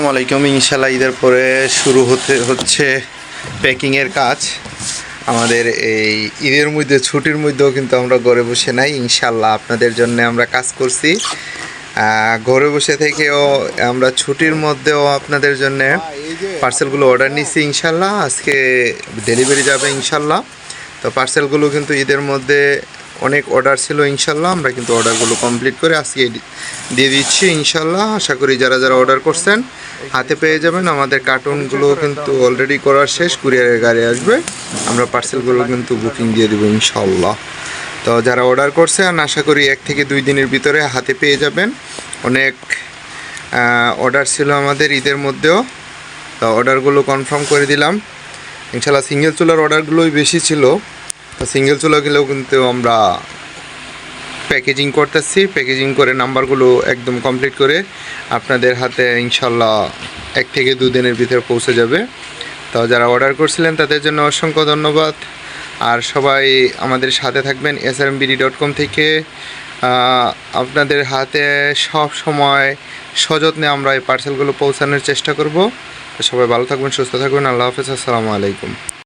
আসসালামু আলাইকুম ইনশাল্লাহ ঈদের পরে শুরু হতে হচ্ছে প্যাকিংয়ের কাজ। আমাদের এই ঈদের মধ্যে, ছুটির মধ্যেও কিন্তু আমরা ঘরে বসে নাই। ইনশাল্লাহ আপনাদের জন্য আমরা কাজ করছি। ঘরে বসে থেকেও আমরা ছুটির মধ্যেও আপনাদের জন্য পার্সেলগুলো অর্ডার নিচ্ছি ইনশাল্লাহ আজকে ডেলিভারি যাবে ইনশাল্লাহ তো পার্সেলগুলো কিন্তু ঈদের মধ্যে অনেক অর্ডার ছিল ইনশাল্লাহ আমরা কিন্তু অর্ডারগুলো কমপ্লিট করে আজকে দিয়ে দিচ্ছি ইনশাল্লাহ আশা করি যারা যারা অর্ডার করছেন হাতে পেয়ে যাবেন। আমাদের কার্টুনগুলো কিন্তু অলরেডি করার শেষ। কুরিয়ারের গাড়ি আসবে। আমরা পার্সেলগুলো কিন্তু বুকিং দিয়ে দেবো ইনশাল্লাহ তো যারা অর্ডার করছে করছেন আশা করি এক থেকে দুই দিনের ভিতরে হাতে পেয়ে যাবেন। অনেক অর্ডার ছিল আমাদের ঈদের মধ্যেও। তো অর্ডারগুলো কনফার্ম করে দিলাম। ইনশাল্লাহ সিঙ্গেল চুলার অর্ডারগুলোই বেশি ছিল। তো সিঙ্গেল চুলাগুলোও কিন্তু আমরা প্যাকেজিং করতেছি, প্যাকেজিং করে নাম্বারগুলো একদম কমপ্লিট করে আপনাদের হাতে ইনশাল্লাহ এক থেকে দুদিনের ভিতরে পৌঁছে যাবে। তো যারা অর্ডার করছিলেন তাদের জন্য অসংখ্য ধন্যবাদ। আর সবাই আমাদের সাথে থাকবেন S R M dot com থেকে। আপনাদের হাতে সব সময় সযত্নে আমরা এই পার্সেলগুলো পৌঁছানোর চেষ্টা করব। সবাই ভালো থাকবেন, সুস্থ থাকবেন। আল্লাহ হাফেজ, আসসালামু আলাইকুম।